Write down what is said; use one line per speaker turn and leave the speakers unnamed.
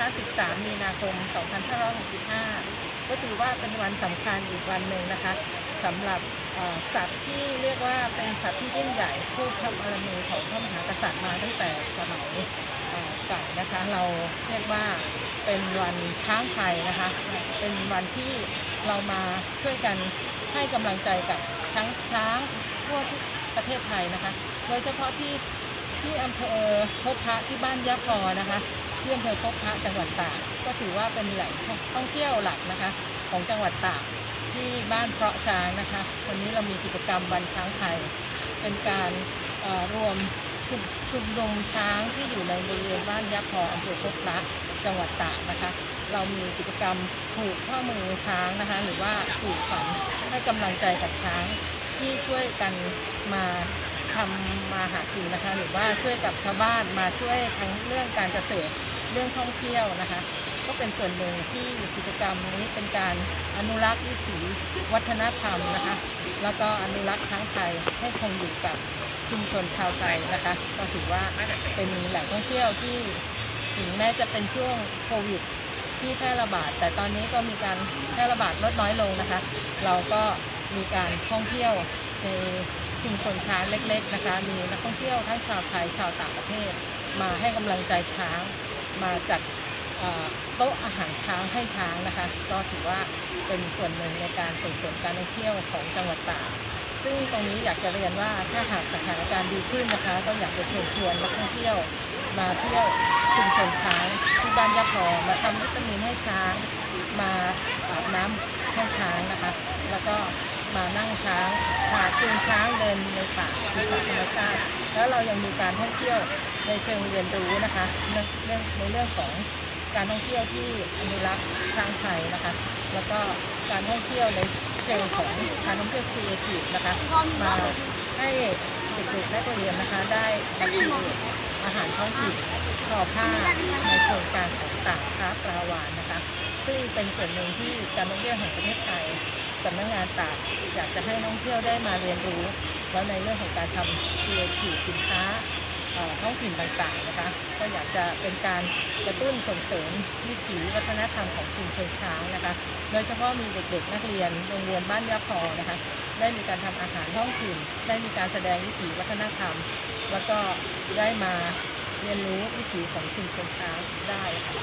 นะคะ 13 มีนาคม 2565 ก็ถือว่าเป็นวันสำคัญอีกวันหนึ่งนะคะสำหรับสัตว์ที่เรียกว่าเป็นสัตว์ที่ยิ่งใหญ่ผู้ทำบารมีของพระมหากษัตริย์มาตั้งแต่สมัยเอ่อเก่านะคะ เราเรียกว่าเป็นวันช้างไทยนะคะ เป็นวันที่เรามาช่วยกันให้กำลังใจกับช้างช้างทั่วทุกประเทศไทยนะคะ โดยเฉพาะที่ที่อำเภอพบพระที่บ้านยะพอนะคะ ที่อำเภอพบพระจังหวัดตากก็ถือว่าเป็นแหล่งท่องเที่ยวหลักนะคะ ของจังหวัดตากที่บ้านเพาะช้างนะคะ วันนี้เรามีกิจกรรมวันช้างไทย เป็นการรวมชุมชุมนุมช้างที่อยู่ในบริเวณบ้านยะพออำเภอพบพระจังหวัดตากนะคะ เรามีกิจกรรมผูกข้อมือช้างนะคะ หรือว่าผูกฝันให้กำลังใจกับช้างที่ช่วยกันมาทำมาหากินนะคะ หรือว่าช่วยกับชาวบ้านมาช่วยทั้งเรื่องการเกษตร เรื่องท่องเที่ยวนะคะ ก็เป็นส่วนหนึ่งที่กิจกรรมนี้เป็นการอนุรักษ์วิถีวัฒนธรรมนะคะ แล้วก็อนุรักษ์ช้งไทยให้คงอยู่กับชุมชนชาวไทยนะคะ ก็ถือว่าเป็นแหล่งท่องเที่ยวที่ถึงแม้จะเป็นช่วงโควิดที่แพร่ระบาด แต่ตอนนี้ก็มีการแพร่ระบาดลดน้อยลงนะคะ เราก็มีการท่องเที่ยวในชุมชนช้างเล็ก ๆ นะคะ มีนักท่องเที่ยวทั้งชาวไทยชาวต่างประเทศ มาให้กำลังใจช้าง มาจัดโต๊ะอาหารช้างให้ช้างนะคะ ก็ถือว่าเป็นส่วนหนึ่งในการส่งเสริมการท่องเที่ยวของจังหวัดตากซึ่งตรงนี้อยากจะเรียนว่าถ้าหากสถานการณ์ดีขึ้นนะคะ ก็อยากจะเชิญชวนนักท่องเที่ยวมาเที่ยวชุมชนช้างที่บ้านยะพอมาทำวิตามินให้ช้าง มาอาบน้ำให้ช้างนะคะ แล้วก็มานั่งช้างพาจูงช้างเดินในป่า แล้วเรายังมีการท่องเที่ยวในเชิงเรียนรู้นะคะเรื่องเรื่องในเรื่องของการท่องเที่ยวที่อนุรักษ์ช้างไทยนะคะ แล้วก็การท่องเที่ยวในเชิงของการท่องเที่ยวครีเอทีฟนะคะ มาให้เด็กๆนักเรียนนะคะได้มาคิดอาหารท้องถิ่นทอผ้าในโครงการของตากค้าปลาวานนะคะ ซึ่งเป็นส่วนหนึ่งที่การท่องเที่ยวแห่งประเทศไทยสำนักงานตากอยากจะให้นักท่องเที่ยวได้มาเรียนรู้ แล้วในเรื่องของการทำครีเอทีฟสินค้าเอ่อท้องถิ่นต่างๆนะคะก็อยากจะเป็นการกระตุ้นส่งเสริมวิถีวัฒนธรรมของชุมชนช้างนะคะ โดยเฉพาะมีเด็กๆนักเรียนโรงเรียนบ้านยะพอนะคะ ได้มีการทำอาหารท้องถิ่น ได้มีการแสดงวิถีวัฒนธรรม แล้วก็ได้มาเรียนรู้วิถีของชุมชนช้างได้ค่ะ